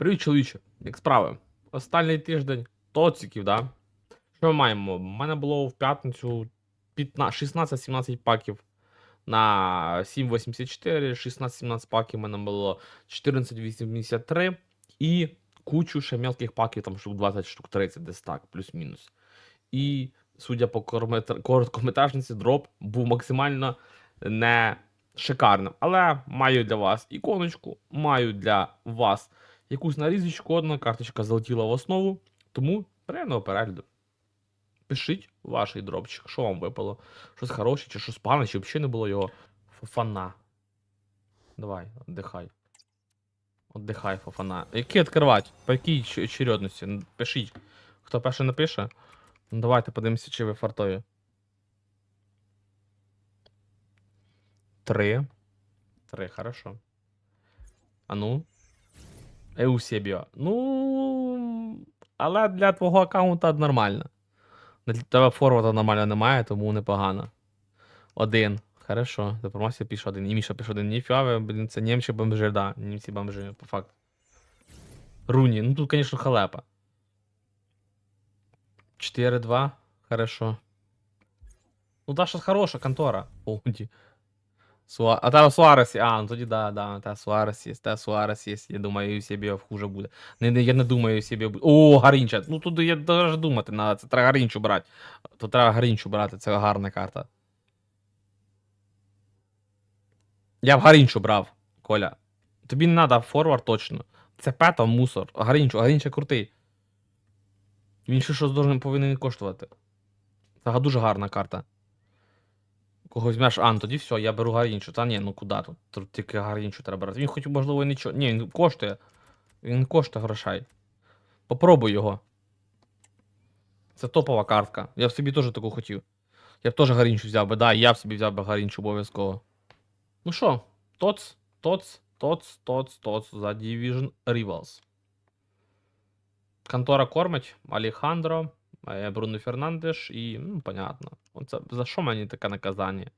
Привіт, чоловіче, як справи? Останній тиждень тоциків, да? Що ми маємо? У мене було в п'ятницю 16-17 паків на 7,84, 16-17 паків у мене було 14,83 і кучу ще мелких паків, там штук 20 штук 30, десь так, плюс-мінус. І судя по короткометражниці, дроп був максимально не шикарним. Але маю для вас іконочку, маю для вас якусь нарізочку, одна карточка залетіла в основу, тому приємного перегляду. Пишіть ваш дропчик, що вам випало. Щось хороше, чи щось погане, чи взагалі не було його фафана. Давай, отдихай. Отдихай, фафана. Які відкривати? По якій ч- очередності? Пишіть. Хто перший напише? Ну, давайте подивимося, чи ви фартові. Три. Три, хорошо. А ну. Еусебіо. Ну. Але для твого аккаунта нормально. Для тебе форварда нормально немає, тому непогано. Один. Хорошо. За промасі один. І Міша пише один. Ніфіга, ви, блін, це німчі бомжи, да. Німці бомжи, по факту. Руні. Ну тут, звісно, халепа. 4-2. Хорошо. Ну, щось хороша контора. О, ді. Суа... А там Суарес, а, ну тоді да, да, та Суарес є, та Суарес є. Я думаю, собі хуже буде. Не, не, я не думаю, собі буде. О, Гарінча. Ну тут я даже думати надо, це треба Гарінчу брати. То треба Гарінчу брати, це гарна карта. Я в Гарінчу брав, Коля. Тобі не треба форвард точно. Це пето мусор. Гарінчу, Гарінча крутий. Він ще щось повинен коштувати. Це дуже гарна карта. Когось візьмеш, а, ну тоді все, я беру Гарінчу. Та ні, ну куди тут? Тут тільки Гарінчу треба брати. Він хоч, можливо, нічого. Ні, він коштує. Він коштує грошей. Попробуй його. Це топова картка. Я б собі теж таку хотів. Я б теж Гарінчу взяв би, да, я б собі взяв би Гарінчу обов'язково. Ну що, тоц, тоц, тоц, тоц, тоц за Division Rivals. Контора кормить, Алехандро, Бруно Фернандеш і, ну, понятно. Оце, за що мені таке наказання?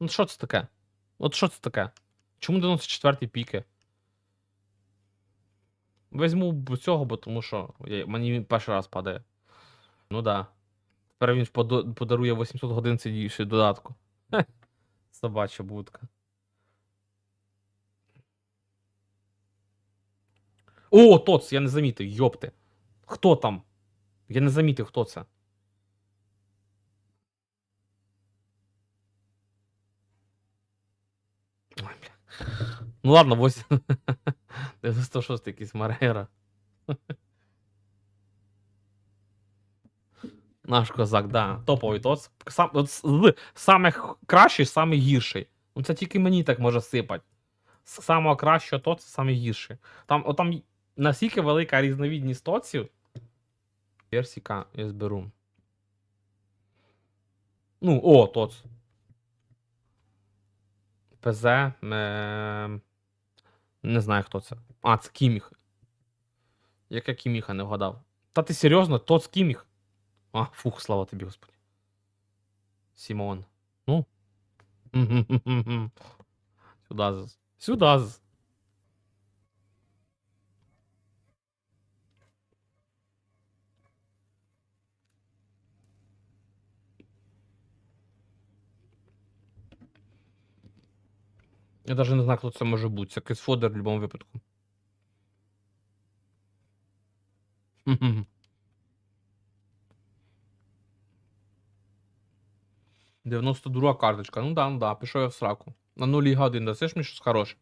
Ну, що це таке? От що це таке? Чому 94 піки? Візьму цього, бо тому що я, мені він перший раз падає. Ну да. Тепер він подарує 800 годин сидівши додатку. Хе. Собача будка. О, тоц, я не замітив, йопти. Хто там? Я не замітив, хто це. Ой, бля. Ну ладно, 8. 96 якийсь Марейра. Наш козак, да. Топовий тоц. Сам, от, з самих кращий, самий гірший. Ну це тільки мені так може сипати. З самого кращого то це саме гірше. Там, от там настільки велика різновідність тоців. Персика я зберу. Ну, о, тоц. ПЗ. Е... Не знаю, хто це. А, це Кіміх. Яка Кіміха не вгадав? Та ти серйозно? Тоц Кіміх? А, фух, слава тобі, господи. Сімон. Ну. Сюда. Сюда Я даже не знаю, хто це може бути. Це якийсь фодер в будь-якому випадку. Мгм. 92 карточка. Ну да, ну да, пішов я в сраку. На 0 ліга 1 дасиш мені щось хороше.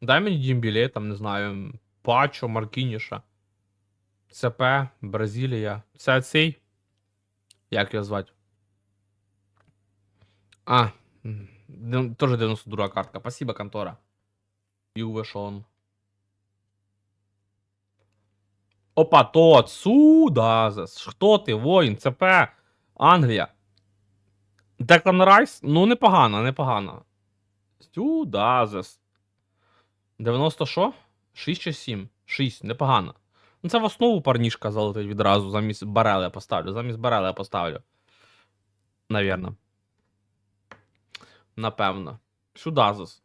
Дай мені Дімбіле, там, не знаю, Пачо, Маркініша. ЦП, Бразилія. Це цей. Як його звати? А, теж 92 картка. Спасибо, контора. Юве Шон. Опа, то сюда. Хто ти, воїн, ЦП, Англія. Деклан Райс? Ну, непогано, непогано. Сюдазес. 90 що? 6 чи 7? 6, непогано. Ну, це в основу парнішка залетить відразу. Замість Барели я поставлю. Замість Барели я поставлю. Навірно. Напевно. Сюдазес.